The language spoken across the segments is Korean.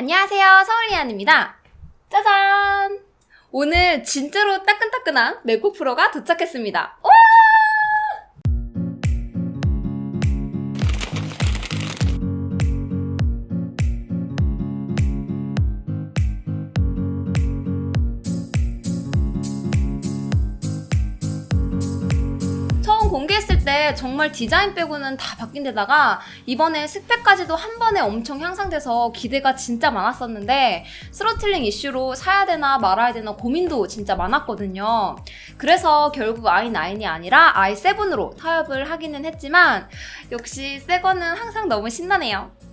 안녕하세요. 서울이안입니다. 짜잔! 오늘 진짜로 따끈따끈한 맥북 프로가 도착했습니다. 와! 공개했을 때 정말 디자인 빼고는 다 바뀐 데다가 이번에 스펙까지도 한 번에 엄청 향상돼서 기대가 진짜 많았었는데 스로틀링 이슈로 사야 되나 말아야 되나 고민도 진짜 많았거든요. 그래서 결국 i9이 아니라 i7으로 타협을 하기는 했지만 역시 새 거는 항상 너무 신나네요.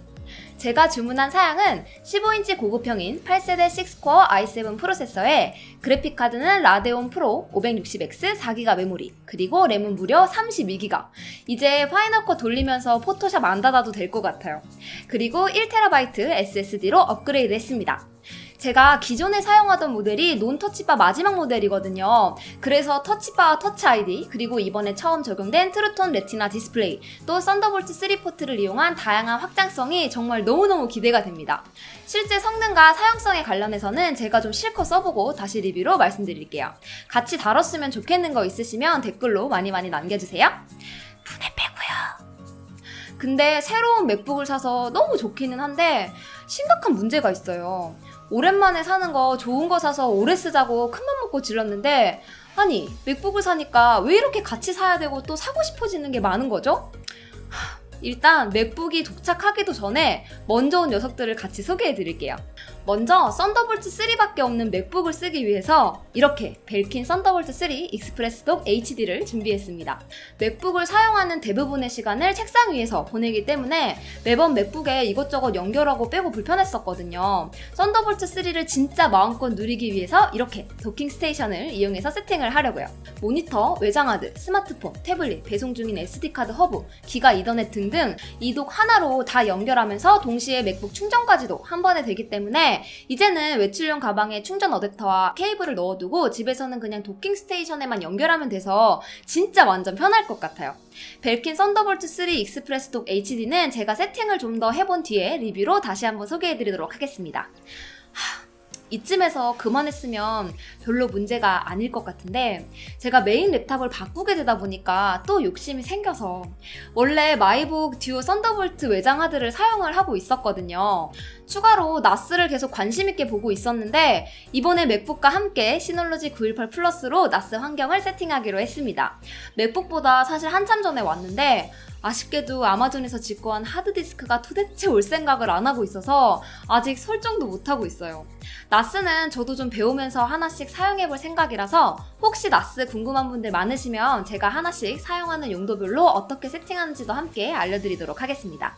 제가 주문한 사양은 15인치 고급형인 8세대 6코어 i7 프로세서에 그래픽카드는 라데온 프로 560X 4기가 메모리 그리고 램은 무려 32기가. 이제 파이널컷 돌리면서 포토샵 안 닫아도 될 것 같아요. 그리고 1TB SSD로 업그레이드 했습니다 제가 기존에 사용하던 모델이 논 터치바 마지막 모델이거든요. 그래서 터치바와 터치 아이디, 그리고 이번에 처음 적용된 트루톤 레티나 디스플레이, 또 썬더볼트 3 포트를 이용한 다양한 확장성이 정말 너무너무 기대가 됩니다. 실제 성능과 사용성에 관련해서는 제가 좀 실컷 써보고 다시 리뷰로 말씀드릴게요. 같이 다뤘으면 좋겠는 거 있으시면 댓글로 많이 많이 남겨주세요. 분해 빼고요. 근데 새로운 맥북을 사서 너무 좋기는 한데 심각한 문제가 있어요. 오랜만에 사는 거 좋은 거 사서 오래 쓰자고 큰맘 먹고 질렀는데 아니 맥북을 사니까 왜 이렇게 같이 사야 되고 또 사고 싶어지는 게 많은 거죠? 하, 일단 맥북이 도착하기도 전에 먼저 온 녀석들을 같이 소개해 드릴게요. 먼저 썬더볼트 3밖에 없는 맥북을 쓰기 위해서 이렇게 벨킨 썬더볼트 3 익스프레스독 HD를 준비했습니다. 맥북을 사용하는 대부분의 시간을 책상 위에서 보내기 때문에 매번 맥북에 이것저것 연결하고 빼고 불편했었거든요. 썬더볼트 3를 진짜 마음껏 누리기 위해서 이렇게 도킹 스테이션을 이용해서 세팅을 하려고요. 모니터, 외장하드, 스마트폰, 태블릿, 배송 중인 SD카드 허브, 기가 이더넷 등등 이독 하나로 다 연결하면서 동시에 맥북 충전까지도 한 번에 되기 때문에 이제는 외출용 가방에 충전 어댑터와 케이블을 넣어두고 집에서는 그냥 도킹 스테이션에만 연결하면 돼서 진짜 완전 편할 것 같아요. 벨킨 썬더볼트 3 익스프레스 독 HD는 제가 세팅을 좀 더 해본 뒤에 리뷰로 다시 한번 소개해드리도록 하겠습니다. 하, 이쯤에서 그만했으면 별로 문제가 아닐 것 같은데 제가 메인 랩탑을 바꾸게 되다 보니까 또 욕심이 생겨서 원래 마이북 듀오 썬더볼트 외장 하드를 사용을 하고 있었거든요. 추가로 나스를 계속 관심 있게 보고 있었는데 이번에 맥북과 함께 시놀로지 918 플러스로 나스 환경을 세팅하기로 했습니다. 맥북보다 사실 한참 전에 왔는데 아쉽게도 아마존에서 직구한 하드디스크가 도대체 올 생각을 안 하고 있어서 아직 설정도 못 하고 있어요. 나스는 저도 좀 배우면서 하나씩 사용해 볼 생각이라서 혹시 나스 궁금한 분들 많으시면 제가 하나씩 사용하는 용도별로 어떻게 세팅하는지도 함께 알려드리도록 하겠습니다.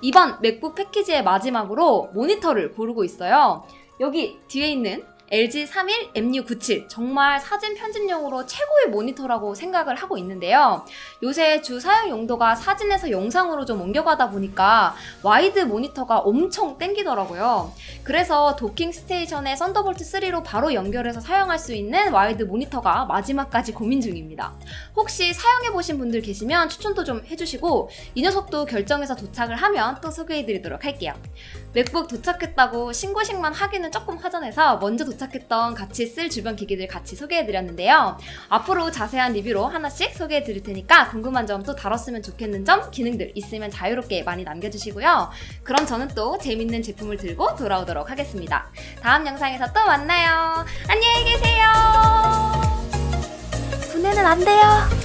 이번 맥북 패키지의 마지막으로 모니터를 고르고 있어요. 여기 뒤에 있는 LG 31 MU97 정말 사진 편집용으로 최고의 모니터라고 생각을 하고 있는데요. 요새 주 사용 용도가 사진에서 영상으로 좀 옮겨가다 보니까 와이드 모니터가 엄청 땡기더라고요. 그래서 도킹 스테이션에 썬더볼트 3로 바로 연결해서 사용할 수 있는 와이드 모니터가 마지막까지 고민 중입니다. 혹시 사용해보신 분들 계시면 추천도 좀 해주시고 이 녀석도 결정해서 도착을 하면 또 소개해드리도록 할게요. 맥북 도착했다고 신고식만 하기는 조금 허전해서 먼저 도착했던 같이 쓸 주변 기기들 같이 소개해드렸는데요. 앞으로 자세한 리뷰로 하나씩 소개해드릴 테니까 궁금한 점 또 다뤘으면 좋겠는 점, 기능들 있으면 자유롭게 많이 남겨주시고요. 그럼 저는 또 재밌는 제품을 들고 돌아오도록 하겠습니다. 다음 영상에서 또 만나요. 안녕히 계세요. 분해는 안 돼요.